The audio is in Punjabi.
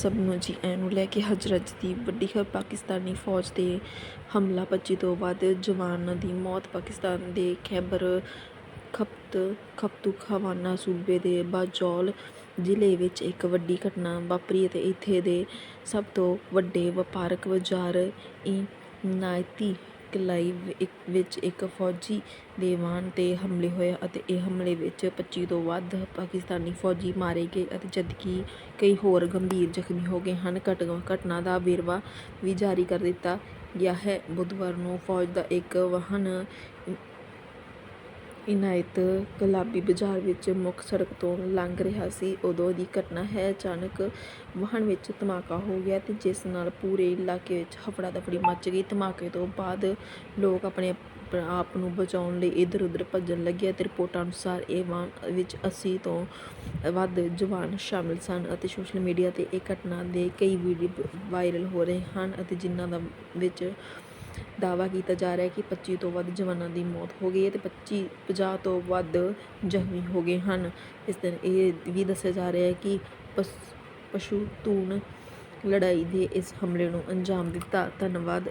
ਸਭ ਨੂੰ ਜੀ ਆਇਆਂ ਨੂੰ ਲੈ ਕੇ ਹਜ਼ਰਤ ਦੀ ਵੱਡੀ ਖਬਰ ਪਾਕਿਸਤਾਨੀ ਫੌਜ ਦੇ ਹਮਲਾ 25 ਤੋਂ ਵੱਧ ਜਵਾਨਾਂ ਦੀ ਮੌਤ, ਪਾਕਿਸਤਾਨ ਦੇ ਖੈਬਰ ਖਪਤ ਖਪਤੂਖਵਾਨਾ ਸੂਬੇ ਦੇ ਬਾਜੌਲ ਜ਼ਿਲ੍ਹੇ ਵਿੱਚ ਇੱਕ ਵੱਡੀ ਘਟਨਾ ਵਾਪਰੀ ਅਤੇ ਇੱਥੇ ਦੇ ਸਭ ਤੋਂ ਵੱਡੇ ਵਪਾਰਕ ਬਾਜ਼ਾਰ, ਇਨਾਇਤੀ ਕਲਾਈ ਵਿੱਚ ਇੱਕ ਫੌਜੀ ਦੇ ਵਾਹਨ 'ਤੇ ਹਮਲੇ ਹੋਏ ਅਤੇ ਇਹ ਹਮਲੇ ਵਿੱਚ 25 ਤੋਂ ਵੱਧ ਪਾਕਿਸਤਾਨੀ ਫੌਜੀ ਮਾਰੇ ਗਏ ਅਤੇ ਜਦਕਿ ਕਈ ਹੋਰ ਗੰਭੀਰ ਜ਼ਖਮੀ ਹੋ ਗਏ ਹਨ ਘਟ ਘਟਨਾ ਦਾ ਵੇਰਵਾ ਵੀ ਜਾਰੀ ਕਰ ਦਿੱਤਾ ਗਿਆ ਹੈ। ਬੁੱਧਵਾਰ ਨੂੰ ਫੌਜ ਦਾ ਇੱਕ ਵਾਹਨ ਇਨਾਇਤ ਗੁਲਾਬੀ ਬਾਜ਼ਾਰ ਵਿੱਚ ਮੁੱਖ ਸੜਕ ਤੋਂ ਲੰਘ ਰਿਹਾ ਸੀ। ਉਦੋਂ ਦੀ ਘਟਨਾ ਹੈ, ਅਚਾਨਕ ਵਾਹਨ ਵਿੱਚ ਧਮਾਕਾ ਹੋ ਗਿਆ ਤੇ ਜਿਸ ਨਾਲ ਪੂਰੇ ਇਲਾਕੇ ਵਿੱਚ ਹਫੜਾ ਦਫੜੀ ਮਚ ਗਈ। ਧਮਾਕੇ ਤੋਂ ਬਾਅਦ ਲੋਕ ਆਪਣੇ ਆਪ- ਆਪ ਨੂੰ ਬਚਾਉਣ ਲਈ ਇੱਧਰ ਉੱਧਰ ਭੱਜਣ ਲੱਗੇ ਅਤੇ ਰਿਪੋਰਟਾਂ ਅਨੁਸਾਰ ਇਹ ਵਾਹਨ ਵਿੱਚ 80 ਤੋਂ ਵੱਧ ਜਵਾਨ ਸ਼ਾਮਿਲ ਸਨ ਅਤੇ ਸੋਸ਼ਲ ਮੀਡੀਆ ਤੇ ਇਹ ਘਟਨਾ ਦੇ ਕਈ ਵੀਡੀਓ ਵਾਇਰਲ ਹੋ ਰਹੇ ਹਨ ਅਤੇ ਜਿਨ੍ਹਾਂ ਦਾ ਵਿੱਚ ਦਾਅਵਾ ਕੀਤਾ ਜਾ ਰਿਹਾ ਹੈ ਕਿ 25 ਤੋਂ ਵੱਧ ਜਵਾਨਾਂ ਦੀ ਮੌਤ ਹੋ ਗਈ ਹੈ ਅਤੇ 25 50 ਤੋਂ ਵੱਧ ਜ਼ਖਮੀ ਹੋ ਗਏ ਹਨ। ਇਸ ਦਿਨ ਇਹ ਵੀ ਦੱਸਿਆ ਜਾ ਰਿਹਾ ਹੈ ਕਿ ਪਸ- ਪਸ਼ੂ ਧੂਣ ਲੜਾਈ ਦੇ ਇਸ ਹਮਲੇ ਨੂੰ ਅੰਜਾਮ ਦਿੱਤਾ। ਧੰਨਵਾਦ।